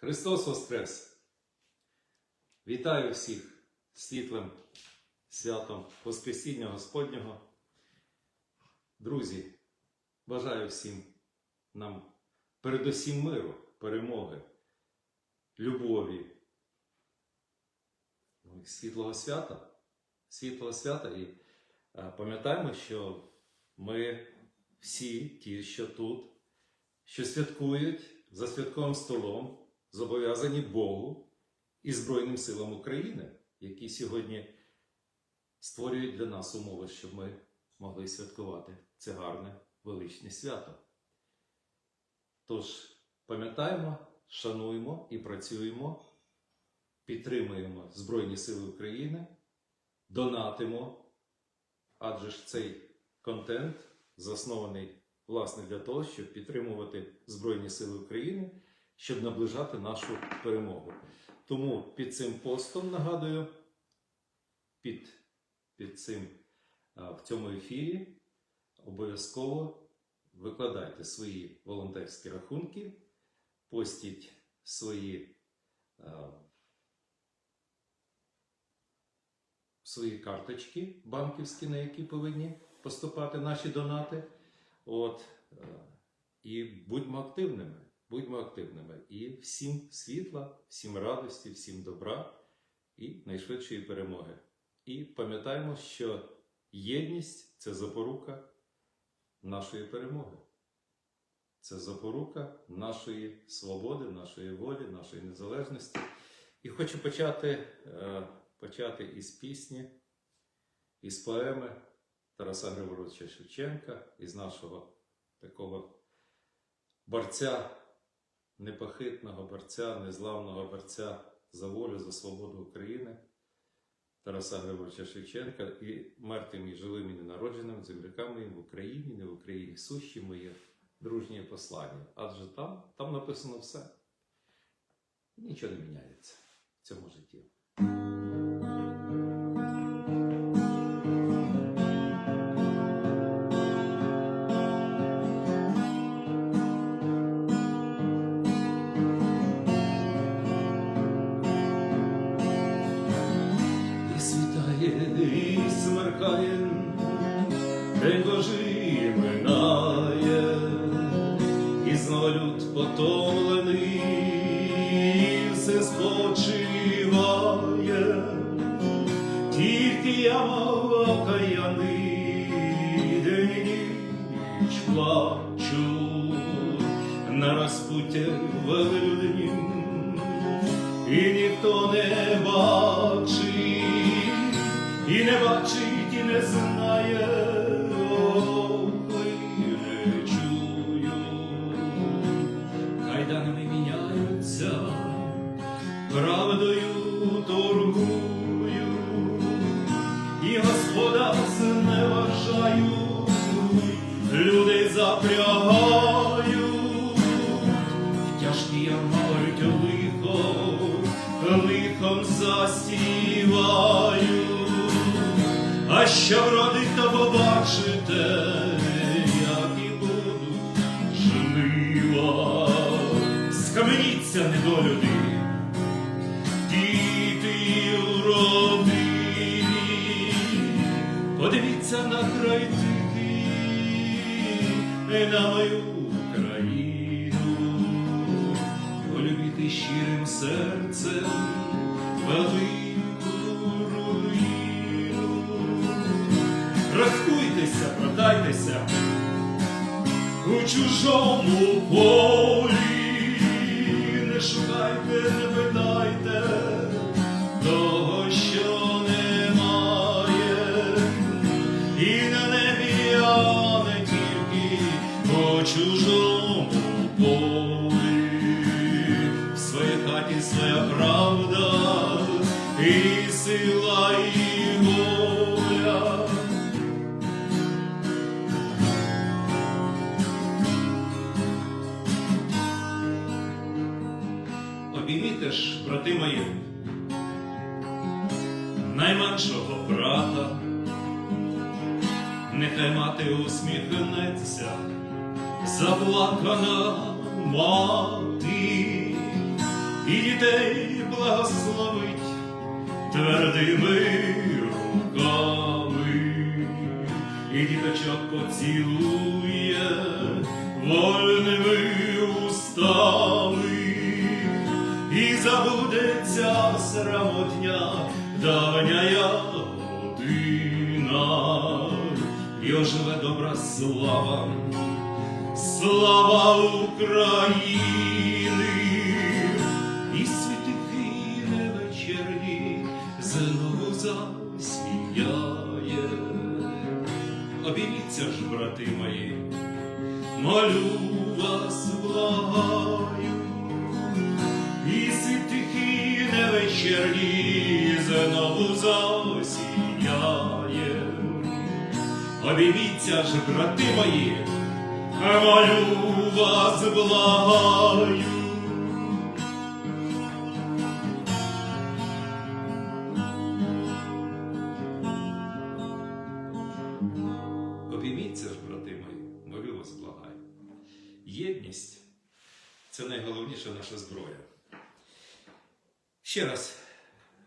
Христос Воскрес! Вітаю всіх світлим святом Воскресіння Господнього. Друзі, бажаю всім нам передусім миру, перемоги, любові, ну, світлого свята. Світлого свята. І е, пам'ятаємо, що ми всі ті, що тут, що святкують за святковим столом, зобов'язані Богу і Збройним силам України, які сьогодні створюють для нас умови, щоб ми могли святкувати це гарне величне свято. Тож пам'ятаємо, шануємо і працюємо, підтримуємо Збройні Сили України, донатимо, адже ж цей контент заснований власне для того, щоб підтримувати Збройні Сили України, щоб наближати нашу перемогу. Тому під цим постом нагадую, під, під цим в цьому ефірі обов'язково викладайте свої волонтерські рахунки, постіть свої, свої карточки банківські, на які повинні поступати наші донати. От, і будьмо активними, будьмо активними. І всім світла, всім радості, всім добра і найшвидшої перемоги. І пам'ятаємо, що єдність це запорука нашої перемоги. Це запорука нашої свободи, нашої волі, нашої незалежності. І хочу почати, е, почати із пісні, із поеми Тараса Григоровича Шевченка, із нашого такого борця, непохитного борця, незламного борця за волю, за свободу України. Тараса Григоровича Шевченка і мертвим і живим і ненародженим землякам моїм в Україні, не в Україні сущі моє дружнє послання. Адже там, там написано все. Нічого не міняється в цьому житті. День Божий минає, і знову люд потомлений, все спочиває, тільки я окаяний, день і ніч плачу. На розпуття велюднім людей в тяжкі ярмарки лихо, лихом засіваю, а що вродить, то побачите, як і будуть жнива. Скаменіться недолюди, на мою країну, полюбити щирим серцем велику руїну. Рахуйтеся, продайтеся у чужому полі, заплакана мати, і дітей благословить твердими руками, і діточок поцілує вольними устами, і забудеться срамотня давняя година, і оживе добра слава, слава України, і світики не вечірні знову засіяє. Обійміться ж, брати мої, молю вас, благаю, і світики не вечірні знову засіяє. Обійміться ж, брати мої, молю вас, благаю. Обійміться ж, брати мої, молю вас, благаю. Єдність це найголовніша наша зброя. Ще раз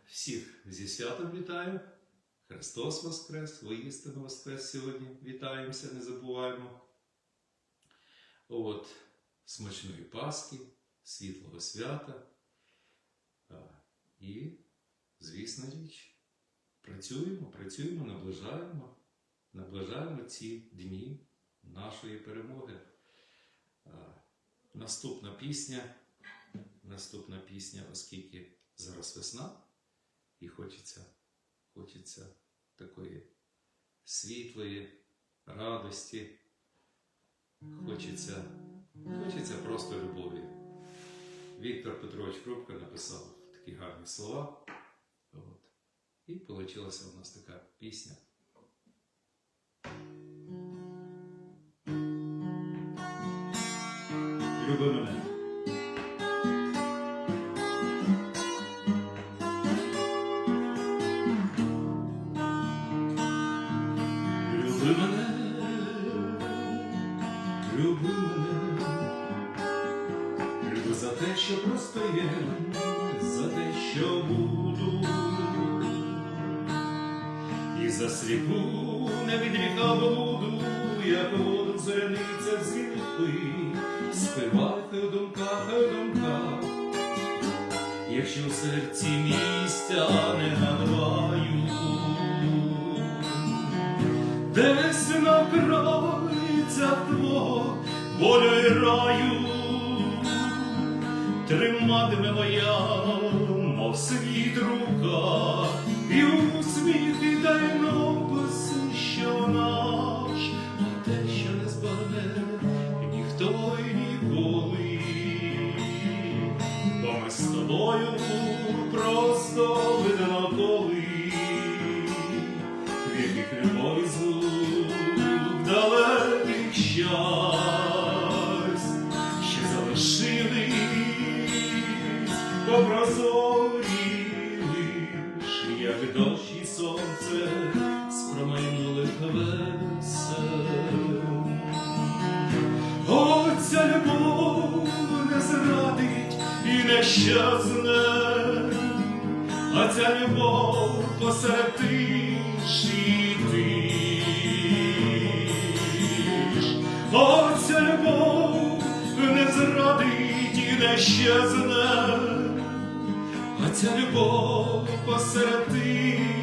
всіх зі святом вітаю. Христос Воскрес, воістину Воскрес сьогодні. Вітаємося, не забуваємо. От, смачної Пасхи, світлого свята. І, звісна річ, працюємо, працюємо, наближаємо наближаємо ці дні нашої перемоги. Наступна пісня, наступна пісня, оскільки зараз весна, і хочеться, хочеться такої світлої радості, хочеться, хочеться просто любові. Віктор Петрович Крупка написав такі гарні слова. От. І вийшла у нас така пісня. Люби мене. Як воду зелениця звідти, спивати в думках, в думках. Якщо в серці місця не надбаю, десь на крайцях твого волю і раю, триматиме моя, мов світ рука, і усміх і тайнопис, що наш, по прозорі лиш, як дощ і сонце з промайнулих весел. Оця любов не зрадить і не щезне, а ця любов посеред тиші тиш. Оця любов не зрадить і не щезне, а ця любов посеред тиші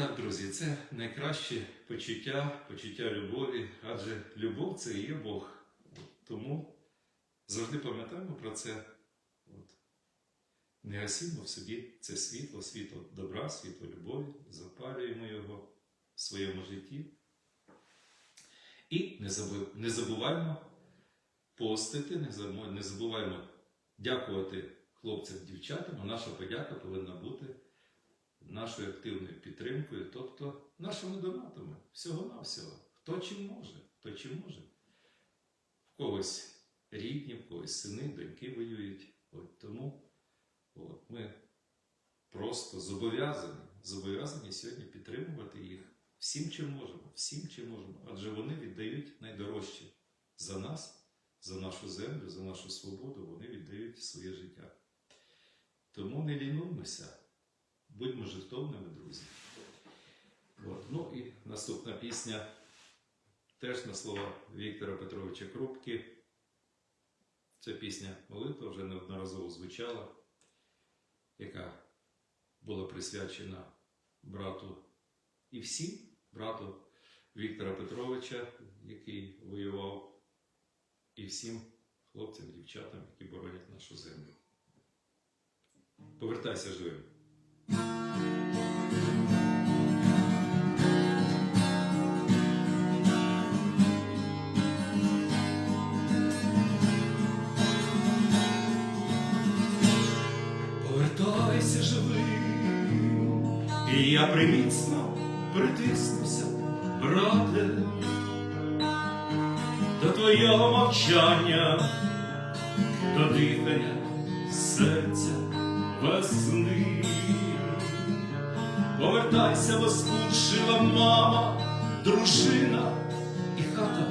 Так, друзі, це найкраще почуття, почуття любові, адже любов це і є Бог. Тому завжди пам'ятаємо про це. От. Не гасімо в собі це світло, світло добра, світло любові, запалюємо його в своєму житті. І не забу- забуваємо постити, не забуваємо дякувати хлопцям, дівчатам, а наша подяка повинна бути нашою активною підтримкою, тобто нашими донатами, всього-навсього. Хто чим може, хто чим може. В когось рідні, в когось сини, доньки воюють. От тому от, ми просто зобов'язані, зобов'язані сьогодні підтримувати їх всім, чим можемо, всім, чим можемо. Адже вони віддають найдорожче за нас, за нашу землю, за нашу свободу, вони віддають своє життя. Тому не лінуймося, будьмо жертовними, друзі. От. Ну і наступна пісня теж на слова Віктора Петровича Крупки. Це пісня молитва вже неодноразово звучала, яка була присвячена брату і всім брату Віктора Петровича, який воював, і всім хлопцям, дівчатам, які боронять нашу землю. Повертайся живим. Повертайся живим, і я приміцно притиснуся, брате, до твого мовчання, до дихання серця весни. Повертайся, воскучила мама, дружина і хата,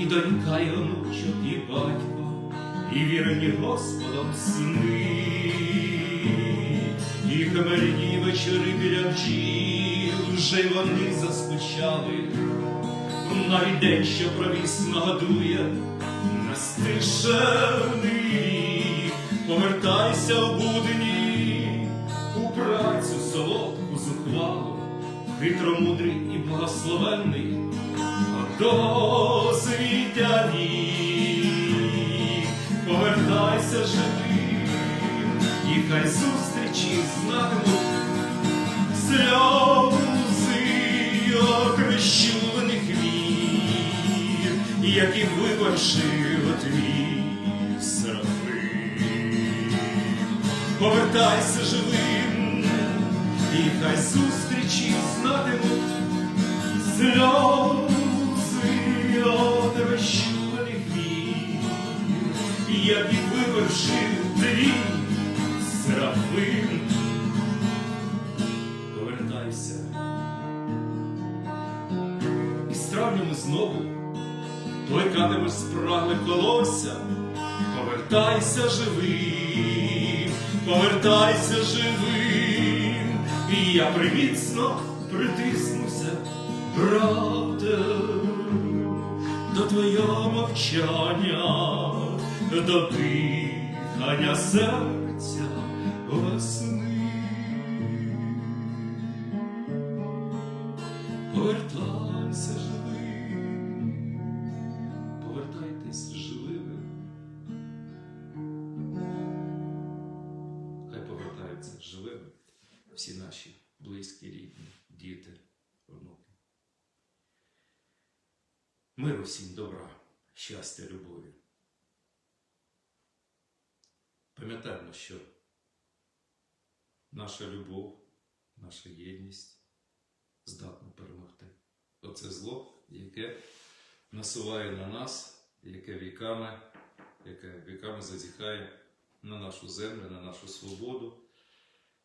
і донька, і онучок, і батько, і вірені Господом сни, і хмельні вечори біля бджіл, вже й вони заскучали, навіть день, що провіс нагадує, нестишений, повертайся в будні, у працю зухвалу, хитромудрий і благословенний, до світя вік, повертайся живим, і хай зустрічі знатимуть сльози окрещених вір, які вивершив твій Серафим. Повертайся живим, і хай зустрічі знатимуть сльози отрощених вір, які вивершив твій Серафим. Повертайся. І з травнями знову плекатимеш спрагле колося. Повертайся живим, повертайся живим, і я приміцно притиснуся, брате, до твого мовчання, до дихання серця всім добра, щастя, любові. Пам'ятаємо, що наша любов, наша єдність здатна перемогти. Оце зло, яке насуває на нас, яке віками, яке віками зазіхає на нашу землю, на нашу свободу,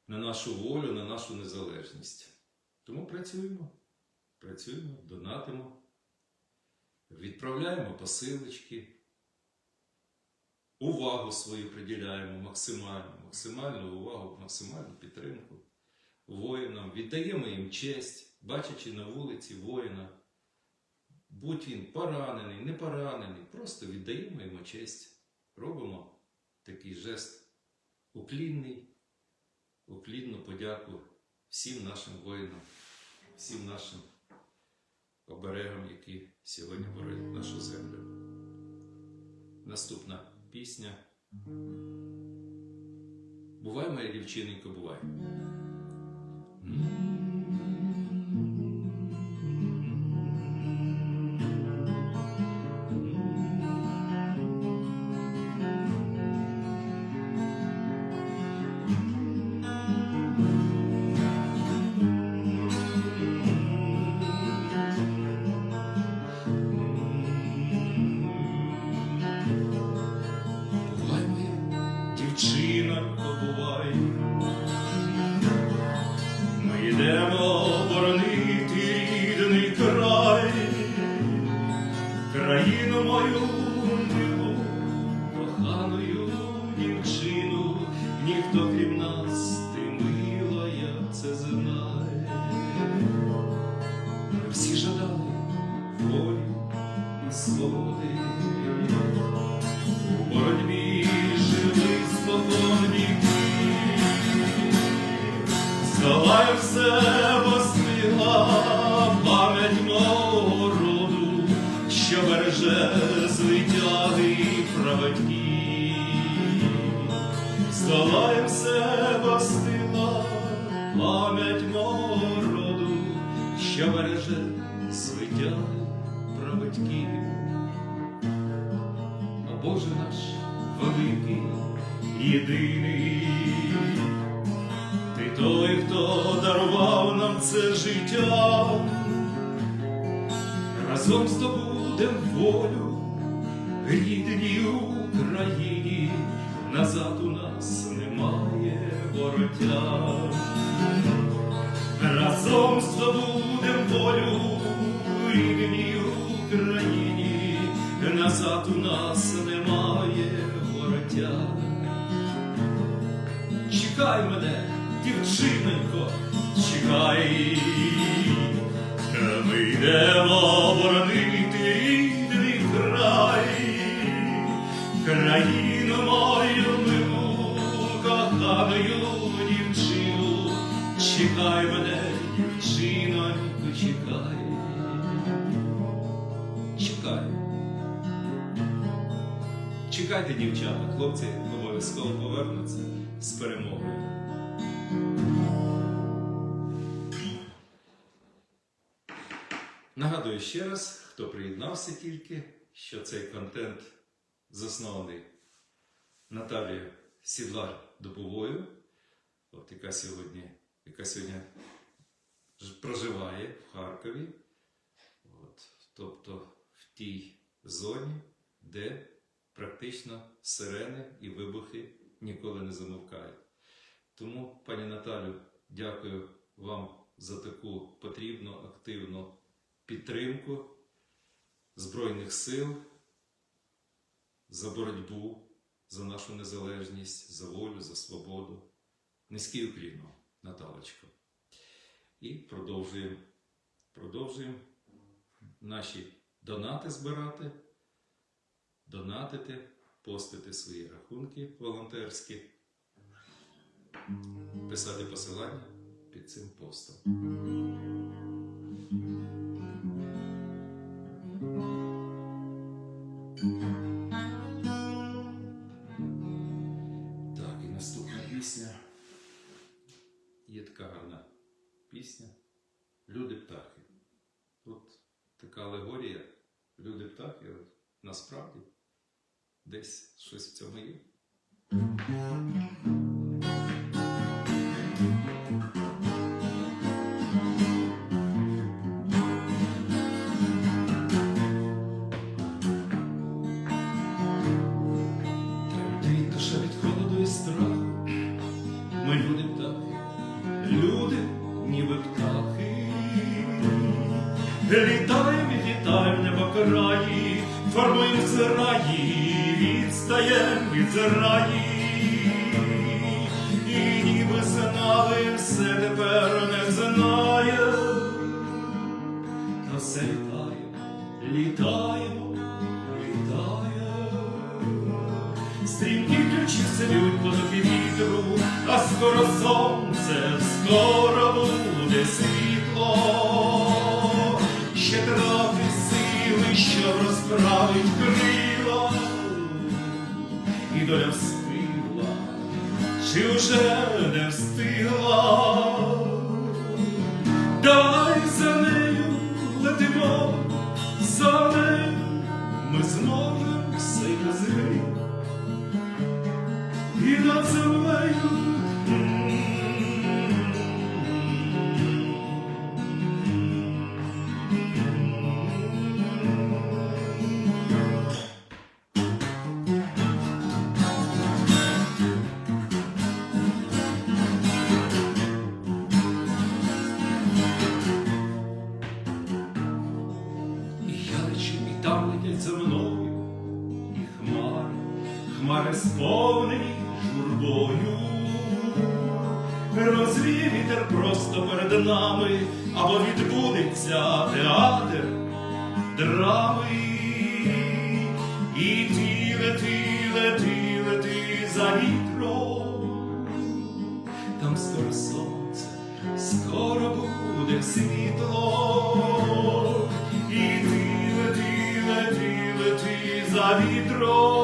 на нашу волю, на нашу незалежність. Тому працюємо, працюємо, донатимо, відправляємо посилочки, увагу свою приділяємо максимально, максимальну увагу, максимальну підтримку воїнам, віддаємо їм честь, бачачи на вулиці воїна. Будь він поранений, не поранений, просто віддаємо йому честь. Робимо такий жест уклінний, уклінну подяку всім нашим воїнам, всім нашим оберегам, які сьогодні боронять нашу землю. Наступна пісня. Бувай, моя дівчиненько, бувай. Ніхто крім життя, разом здобудем волю, рідній Україні, назад у нас немає вороття. Разом здобудем волю, рідній Україні, назад у нас немає вороття. Чекай мене, дівчинонько, чекай, ми йдемо боронити рідний край, країну мою милу, коханою дівчину, чекай мене, дівчинонько, чекай, чекай. Чекайте, дівчата, хлопці обов'язково повернуться з перемогою. Нагадую ще раз, хто приєднався тільки, що цей контент заснований Наталією Сідлар Дубовою, от яка сьогодні, яка сьогодні проживає в Харкові, от, тобто в тій зоні, де практично сирени і вибухи ніколи не замовкають. Тому, пані Наталю, дякую вам за таку потрібну, активну підтримку Збройних сил за боротьбу за нашу незалежність, за волю, за свободу. Низький вам, Наталочко. І продовжуємо, продовжуємо наші донати збирати, донатити, постити свої рахунки волонтерські, писати посилання під цим постом. Відстаєм чи вже не встигла. Театр драми. І ти лети, лети, лети за вітром. Там скоро сонце, скоро буде світло. І ти лети, лети, лети за вітром.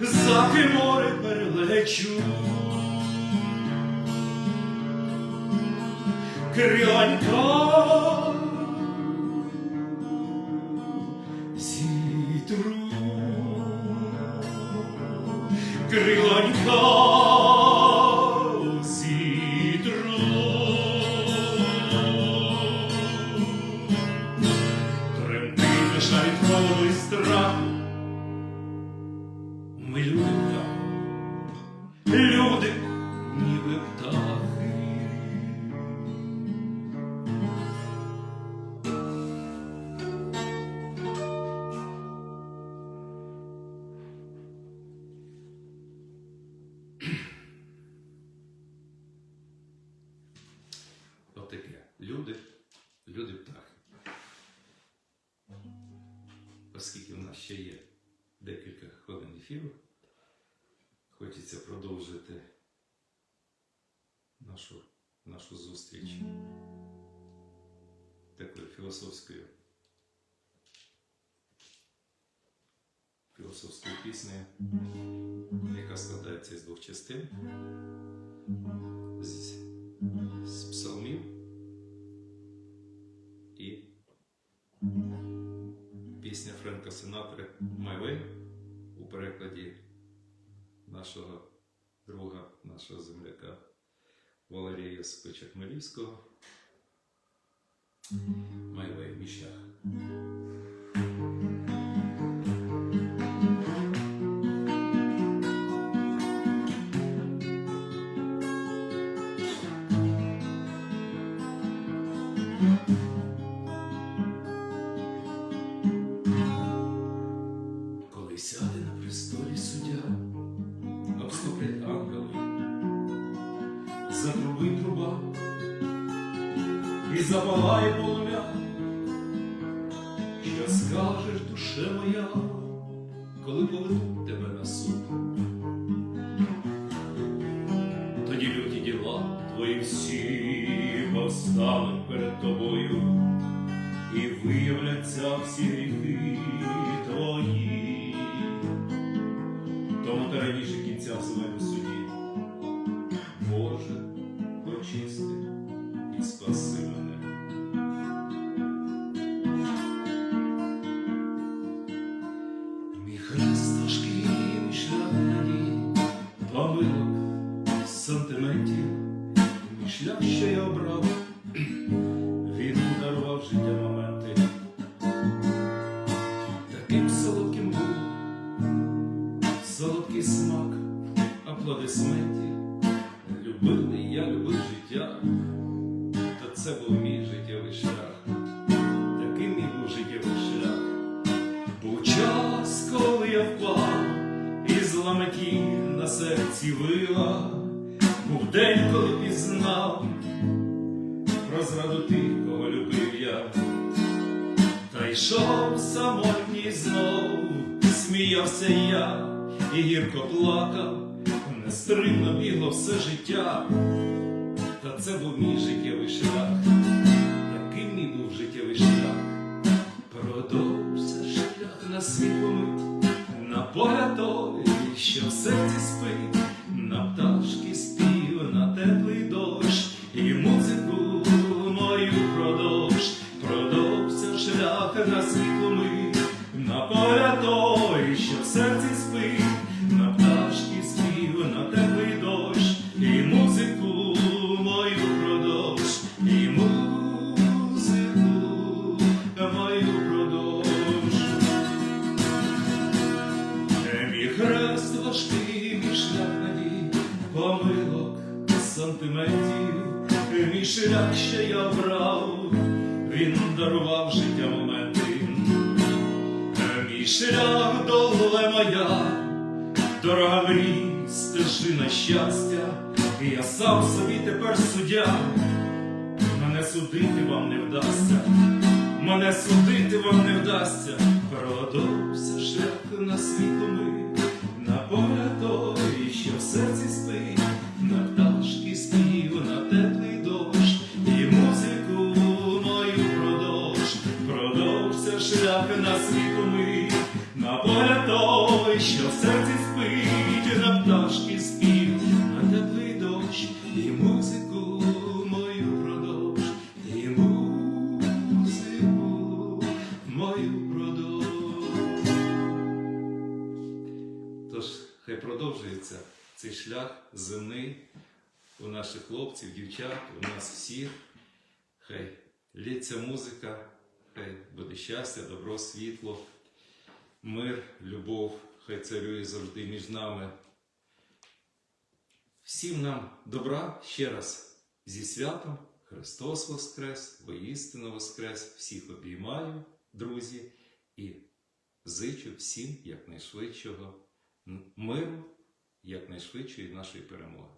За те море перелечу. Крянька зітру, крилонька Отаке. Люди, люди птахи. Оскільки в нас ще є декілька хвилин ефіру, хочеться продовжити нашу, нашу зустріч такою філософською філософською піснею, яка складається із двох частин. Френка Синатри «My Way» у перекладі нашого друга, нашого земляка Валерія Йосиповича Хмелівського. «My Way» мій. Та йшов самотній знов, сміявся я і гірко плакав, нестримно бігло все життя. Та це був мій життєвий шлях, такий мій був життєвий шлях. Продовжся шлях на світлу мить, на поля що в серці спить, шлях, що я обрав, він дарував життя моменти. Мій шлях доле моя, дорога мрій, стежина щастя, і я сам собі тепер суддя. Мене судити вам не вдасться, мене судити вам не вдасться. Продовся шлях на світло ми, на поля той, що в серці спить, теплий дощ, і музику мою продовж, продовжся шлях на світло ми, на поля той, що в серці спить, на пташки спів, на теплий дощ, і музику мою продовж, і музику мою продовж. Тож хай продовжується цей шлях земний у наших хлопців, дівчат, у нас всіх. Хай лється музика, хай буде щастя, добро, світло, мир, любов, хай царює завжди між нами. Всім нам добра ще раз зі святом. Христос Воскрес, воістину Воскрес, всіх обіймаю, друзі, і зичу всім якнайшвидшого миру, якнайшвидшої нашої перемоги.